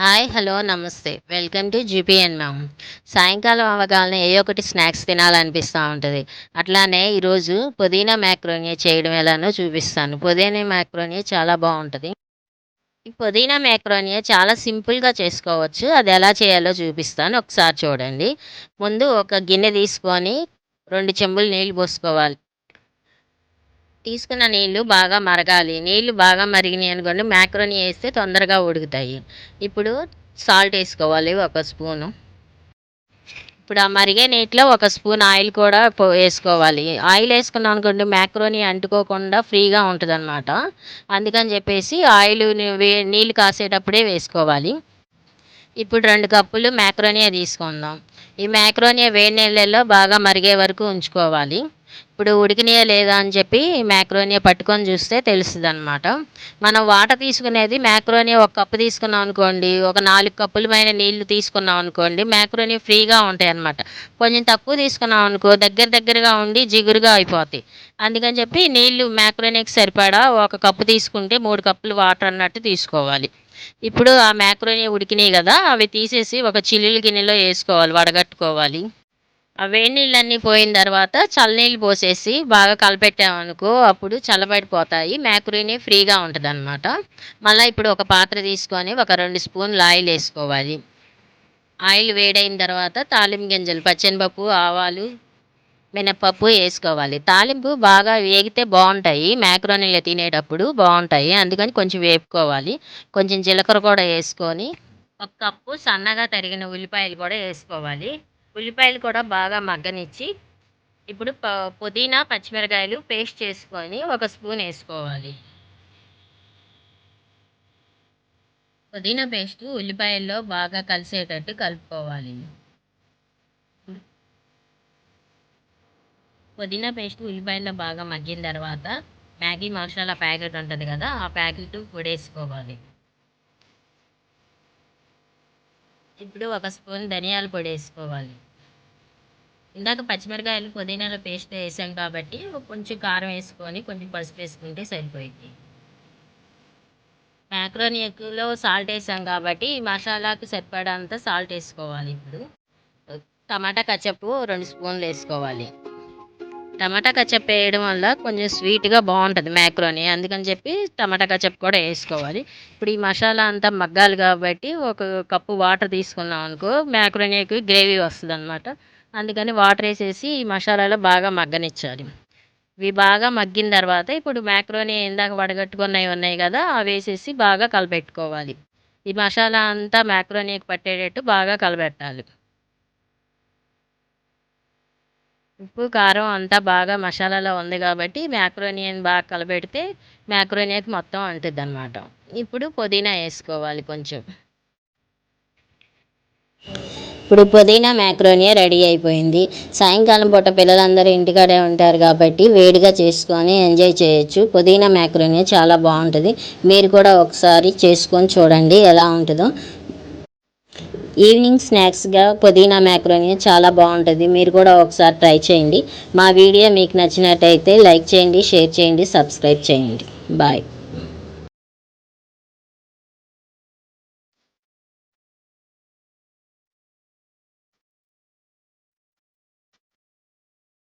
Hi hello namaste. Welcome to GPN ma'am. సాయంకాలం అవగానే ఏ ఒకటి స్నాక్స్ తినాలనిపిస్తూ ఉంటుంది. అట్లానే ఈరోజు పుదీనా మ్యాక్రోని చేయడం ఎలానో చూపిస్తాను. పుదీనా మ్యాక్రోని చాలా బాగుంటుంది. ఈ పుదీనా మ్యాక్రోని చాలా సింపుల్గా చేసుకోవచ్చు. అది ఎలా చేయాలో చూపిస్తాను. ఒకసారి చూడండి. ముందు ఒక గిన్నె తీసుకొని రెండు చెంబులు నీళ్ళు పోసుకోవాలి. తీసుకున్న నీళ్ళు బాగా మరగాలి. నీళ్ళు బాగా మరిగినాయి అనుకోండి మ్యాక్రోని వేస్తే తొందరగా ఉడుకుతాయి. ఇప్పుడు సాల్ట్ వేసుకోవాలి ఒక స్పూను. ఇప్పుడు ఆ మరిగే నీటిలో ఒక స్పూన్ ఆయిల్ కూడా వేసుకోవాలి. ఆయిల్ వేసుకున్నాం అనుకోండి మ్యాక్రోని అంటుకోకుండా ఫ్రీగా ఉంటుంది అనమాట అందుకని చెప్పేసి ఆయిల్ వే నీళ్ళు కాసేటప్పుడే వేసుకోవాలి. ఇప్పుడు రెండు కప్పులు మ్యాక్రోనియా తీసుకుందాం. ఈ మ్యాక్రోనియా వేడి నీళ్ళల్లో బాగా మరిగే వరకు ఉంచుకోవాలి. ఇప్పుడు ఉడికినాయా లేదా అని చెప్పి మ్యాక్రోనియా పట్టుకొని చూస్తే తెలుస్తుంది అనమాట మనం వాటర్ తీసుకునేది మ్యాక్రోనియా ఒక కప్పు తీసుకున్నాం అనుకోండి ఒక నాలుగు కప్పుల పైన నీళ్ళు తీసుకున్నాం అనుకోండి మ్యాక్రోనియా ఫ్రీగా ఉంటాయి అనమాట కొంచెం తక్కువ తీసుకున్నాం అనుకో దగ్గర దగ్గరగా ఉండి జిగురుగా అయిపోతాయి. అందుకని చెప్పి నీళ్ళు మ్యాక్రోనియాకి సరిపడా ఒక కప్పు తీసుకుంటే మూడు కప్పులు వాటర్ అన్నట్టు తీసుకోవాలి. ఇప్పుడు ఆ మ్యాక్రోని ఉడికినాయి కదా అవి తీసేసి ఒక చిల్లుల గిన్నెలో వేసుకోవాలి వడగట్టుకోవాలి. వేడి నీళ్ళన్నీ పోయిన తర్వాత చల్లనీళ్ళు పోసేసి బాగా కలపెట్టామనుకో అప్పుడు చల్లబడిపోతాయి. మ్యాక్రోని ఫ్రీగా ఉంటుంది అనమాట మళ్ళీ ఇప్పుడు ఒక పాత్ర తీసుకొని ఒక రెండు స్పూన్లు ఆయిల్ వేసుకోవాలి. ఆయిల్ వేడైన తర్వాత తాలింపు గింజలు పచ్చనిపప్పు ఆవాలు మినపప్పు వేసుకోవాలి. తాలింపు బాగా వేగితే బాగుంటాయి. మ్యాక్రోనీలో తినేటప్పుడు బాగుంటాయి. అందుకని కొంచెం వేపుకోవాలి. కొంచెం జీలకర్ర కూడా వేసుకొని ఒక కప్పు సన్నగా తరిగిన ఉల్లిపాయలు కూడా వేసుకోవాలి. ఉల్లిపాయలు కూడా బాగా మగ్గనిచ్చి ఇప్పుడు ప పుదీనా పచ్చిమిరకాయలు పేస్ట్ చేసుకొని ఒక స్పూన్ వేసుకోవాలి. పుదీనా పేస్ట్ ఉల్లిపాయల్లో బాగా కలిసేటట్టు కలుపుకోవాలి. పుదీనా పేస్ట్ ఉల్లిపాయల్లో బాగా మగ్గిన తర్వాత మ్యాగీ మసాలా ప్యాకెట్ ఉంటుంది కదా ఆ ప్యాకెట్ పొడేసుకోవాలి. ఇప్పుడు ఒక స్పూన్ ధనియాల పొడి వేసుకోవాలి. ఇందాక పచ్చిమిరకాయలు పుదీనాల పేస్ట్ వేసాం కాబట్టి కొంచెం కారం వేసుకొని కొంచెం పసుపు వేసుకుంటే సరిపోయింది. మ్యాక్రోనియకులో సాల్ట్ వేసాం కాబట్టి మసాలాకు సరిపడంత సాల్ట్ వేసుకోవాలి ఇప్పుడు. టమాటా కచ్చప్పు రెండు స్పూన్లు వేసుకోవాలి. టమాటా కచప్ వేయడం వల్ల కొంచెం స్వీట్గా బాగుంటుంది మ్యాక్రోని అందుకని చెప్పి టమాటా కచప్ కూడా వేసుకోవాలి. ఇప్పుడు ఈ మసాలా అంతా మగ్గాలి కాబట్టి ఒక కప్పు వాటర్ తీసుకున్నాం అనుకో మ్యాక్రోనీకి గ్రేవీ వస్తుంది అనమాట అందుకని వాటర్ వేసేసి ఈ మసాలాలో బాగా మగ్గనిచ్చాలి. ఇవి బాగా మగ్గిన తర్వాత ఇప్పుడు మ్యాక్రోని ఇందాక వడగట్టుకున్నవి ఉన్నాయి కదా అవి వేసేసి బాగా కలపెట్టుకోవాలి. ఈ మసాలా అంతా మ్యాక్రోనీకి పట్టేటట్టు బాగా కలపెట్టాలి ఉప్పు కారం అంతా బాగా మసాలాలో ఉంది కాబట్టి మ్యాక్రోనియన్ బాగా కలబెడితే మ్యాక్రోనియాకి మొత్తం అంటుంది అనమాట ఇప్పుడు పుదీనా వేసుకోవాలి కొంచెం. ఇప్పుడు పుదీనా మ్యాక్రోనియా రెడీ అయిపోయింది. సాయంకాలం పూట పిల్లలందరూ ఇంటికాడే ఉంటారు కాబట్టి వేడిగా చేసుకొని ఎంజాయ్ చేయొచ్చు. పుదీనా మ్యాక్రోనియా చాలా బాగుంటుంది. మీరు కూడా ఒకసారి చేసుకొని చూడండి ఎలా ఉంటుందో. ఈవినింగ్ స్నాక్స్గా పుదీనా మ్యాక్రోని చాలా బాగుంటుంది. మీరు కూడా ఒకసారి ట్రై చేయండి. మా వీడియో మీకు నచ్చినట్టయితే లైక్ చేయండి షేర్ చేయండి సబ్స్క్రైబ్ చేయండి. బాయ్.